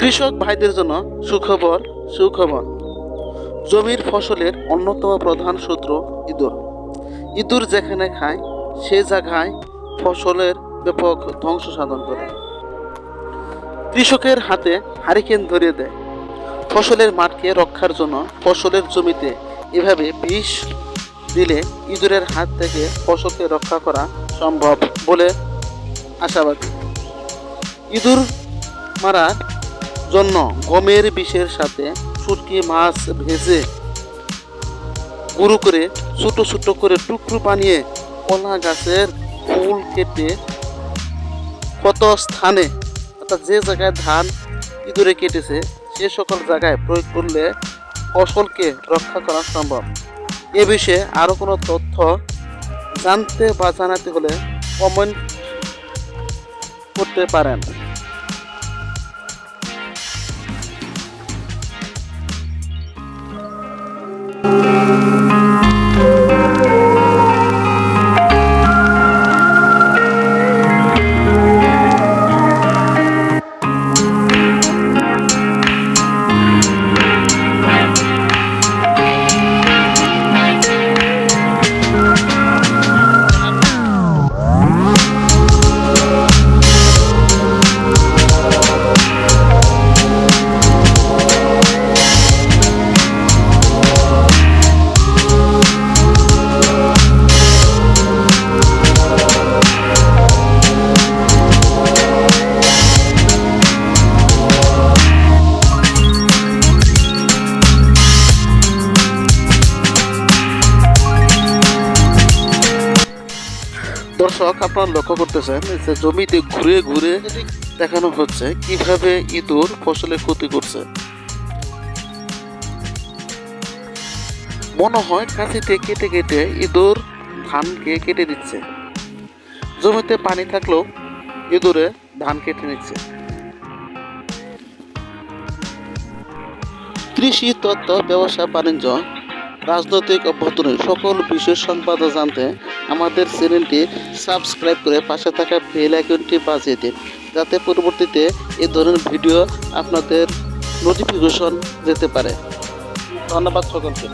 কৃষক ভাইদের জন্য সুখবর সুখবর। জমির ফসলের অন্যতম প্রধান সূত্র ইঁদুর। ইঁদুর যেখানে খায়, সে জায়গায় ফসলের ব্যাপক ধ্বংস সাধন করে। কৃষকের হাতে হারিকেন ধরিয়ে দেয়। ফসলের মাঠকে রক্ষার জন্য ফসলের জমিতে এভাবে বিষ দিলে ইঁদুরের হাত থেকে ফসলকে রক্ষা করা সম্ভব বলে আশাবাদী। ইঁদুর মারার জন্য গমের বিষের সাথে শুটকি, মাছ ভেজে গুঁড়ো করে ছোট ছোট করে টুকরো বানিয়ে কলা গাছের ফুল কেটে কত স্থানে, অর্থাৎ যে জায়গায় ধান ইঁদুরে কেটেছে, সে সকল জায়গায় প্রয়োগ করলে ফসলকে রক্ষা করা সম্ভব। এ বিষয়ে আরও কোনো তথ্য জানতে বা জানাতে হলে কমেন্ট করতে পারেন। দর্শক আপনারা লক্ষ্য করতেছেন যে জমিতে ঘুরে ঘুরে দেখানো হচ্ছে কীভাবে ইঁদুর ফসলে ক্ষতি করছে। মনে হয় কাঁচিতে কেটে কেটে ইঁদুর ধানকে কেটে দিচ্ছে। জমিতে পানি থাকলেও ইঁদুরে ধান কেটে নিচ্ছে। কৃষি তত্ত্ব, ব্যবসা, বাণিজ্য রাজনৈতিক অভ্যন্তরীণ সকল বিশেষ সংবাদ জানতে আমাদের চ্যানেলটি সাবস্ক্রাইব করে পাশে থাকা বেল আইকনটি বাজিয়ে দিন, যাতে পরবর্তীতে এ ধরনের ভিডিও আপনাদের নোটিফিকেশন যেতে পারে। ধন্যবাদ সকলকে।